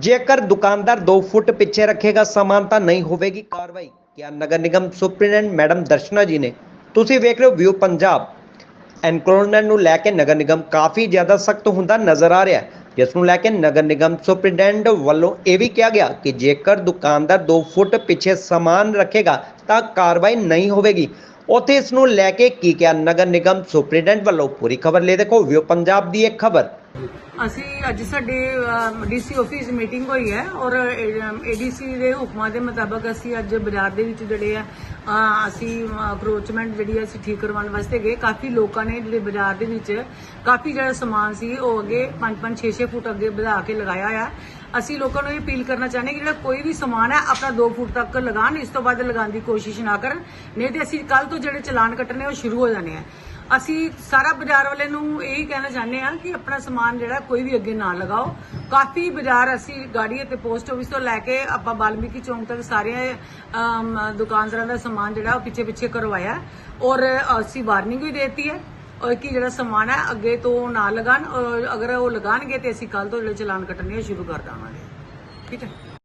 ਜੇਕਰ ਦੁਕਾਨਦਾਰ 2 ਫੁੱਟ ਪਿੱਛੇ ਰੱਖੇਗਾ, ਸਮਾਨ ਤਾਂ ਨਹੀਂ ਹੋਵੇਗੀ। ਕਾਰਵਾਈ ਕਿਹਾ ਨਗਰ ਨਿਗਮ ਸੁਪਰੀਡੈਂਟ ਮੈਡਮ ਦਰਸ਼ਨਾ ਜੀ ਨੇ। ਤੁਸੀਂ ਵੇਖ ਰਹੇ ਹੋ ਵਿਊ ਪੰਜਾਬ। ਐਨਕਰੋਚਮੈਂਟ ਨੂੰ ਲੈ ਕੇ ਨਗਰ ਨਿਗਮ ਕਾਫੀ ਜ਼ਿਆਦਾ ਸਖਤ ਹੁੰਦਾ ਨਜ਼ਰ ਆ ਰਿਹਾ ਹੈ। ਜਿਸ ਨੂੰ ਲੈ ਕੇ ਨਗਰ ਨਿਗਮ ਸੁਪਰੀਡੈਂਟ ਵੱਲੋਂ ਇਹ ਵੀ ਕਿਹਾ ਗਿਆ ਕਿ ਜੇਕਰ ਦੁਕਾਨਦਾਰ 2 ਫੁੱਟ ਪਿੱਛੇ ਸਮਾਨ ਰੱਖੇਗਾ, ਤਾਂ ਕਾਰਵਾਈ ਨਹੀਂ ਹੋਵੇਗੀ। ਉੱਥੇ ਇਸ ਨੂੰ ਲੈ ਕੇ ਕੀ ਕਿਹਾ ਨਗਰ ਨਿਗਮ ਸੁਪਰੀਡੈਂਟ ਵੱਲੋਂ? ਪੂਰੀ ਖਬਰ ਲੈ ਦੇਖੋ। ਵਿਊ ਪੰਜਾਬ ਦੀ ਇੱਕ ਖਬਰ। ਅਸੀਂ ਅੱਜ ਸਾਡੇ ਡੀਸੀ ਆਫਿਸ ਮੀਟਿੰਗ ਹੋਈ ਹੈ ਔਰ ਏਡੀਸੀ ਦੇ ਹੁਕਮਾਂ ਦੇ ਮੁਤਾਬਕ ਅਸੀਂ ਅੱਜ ਬਾਜ਼ਾਰ ਦੇ ਵਿੱਚ ਜਿਹੜੇ ਆ ਅਸੀਂ ਅਪਰੋਚਮੈਂਟ ਜਿਹੜੀ ਹੈ ਅਸੀਂ ਠੀਕ ਕਰਵਾਉਣ ਵਾਸਤੇ ਗਏ। ਕਾਫੀ ਲੋਕਾਂ ਨੇ ਜਿਹੜੇ ਬਾਜ਼ਾਰ ਦੇ ਵਿੱਚ ਕਾਫੀ ਜਿਹੜਾ ਸਮਾਨ ਸੀ ਉਹ ਅੱਗੇ 5-5 6-6 ਫੁੱਟ ਅੱਗੇ ਵਧਾ ਕੇ ਲਗਾਇਆ ਆ ਅਸੀਂ ਲੋਕਾਂ ਨੂੰ ਇਹ ਅਪੀਲ ਕਰਨਾ ਚਾਹੁੰਦੇ ਕਿ ਜਿਹੜਾ ਕੋਈ ਵੀ ਸਮਾਨ ਹੈ ਆਪਣਾ 2 ਫੁੱਟ ਤੱਕ ਲਗਾਉਣ, ਇਸ ਤੋਂ ਬਾਅਦ ਲਗਾਉਣ ਦੀ ਕੋਸ਼ਿਸ਼ ਨਾ ਕਰਨ। ਨਹੀਂ ਤੇ ਅਸੀਂ ਕੱਲ ਤੋਂ ਜਿਹੜੇ ਚਲਾਨ ਕੱਟਣੇ ਉਹ ਸ਼ੁਰੂ ਹੋ ਜਾਣੇ ਆ। ਅਸੀਂ ਸਾਰਾ ਬਾਜ਼ਾਰ ਵਾਲੇ ਨੂੰ ਇਹੀ ਕਹਿਣਾ ਚਾਹੁੰਦੇ ਆ ਕਿ ਆਪਣਾ ਸਮਾਨ ਜਿਹੜਾ ਕੋਈ ਵੀ ਅੱਗੇ ਨਾ ਲਗਾਓ। ਕਾਫੀ ਬਾਜ਼ਾਰ ਅਸੀਂ ਗਾੜੀ ਅਤੇ ਪੋਸਟ ਆਫਿਸ ਤੋਂ ਲੈ ਕੇ ਆਪਾਂ ਬਾਲਮੀਕੀ ਚੌਂਕ ਤੱਕ ਸਾਰੇ ਦੁਕਾਨਦਾਰਾਂ ਦਾ ਸਮਾਨ ਜਿਹੜਾ ਉਹ ਪਿੱਛੇ ਪਿੱਛੇ ਕਰਵਾਇਆ। ਔਰ ਅਸੀਂ ਵਾਰਨਿੰਗ ਵੀ ਦੇਤੀ ਹੈ ਔਰ ਕਿ ਜਿਹੜਾ ਸਮਾਨ ਹੈ ਅੱਗੇ ਤੋਂ ਨਾ ਲਗਾਣ ਔਰ ਅਗਰ ਉਹ ਲਗਾਣਗੇ ਤੇ ਅਸੀਂ ਕੱਲ ਤੋਂ ਜਿਹੜੇ ਚਲਾਨ ਕੱਟਣੇ ਆ ਸ਼ੁਰੂ ਕਰ ਦਾਂਗੇ ਠੀਕ ਹੈ।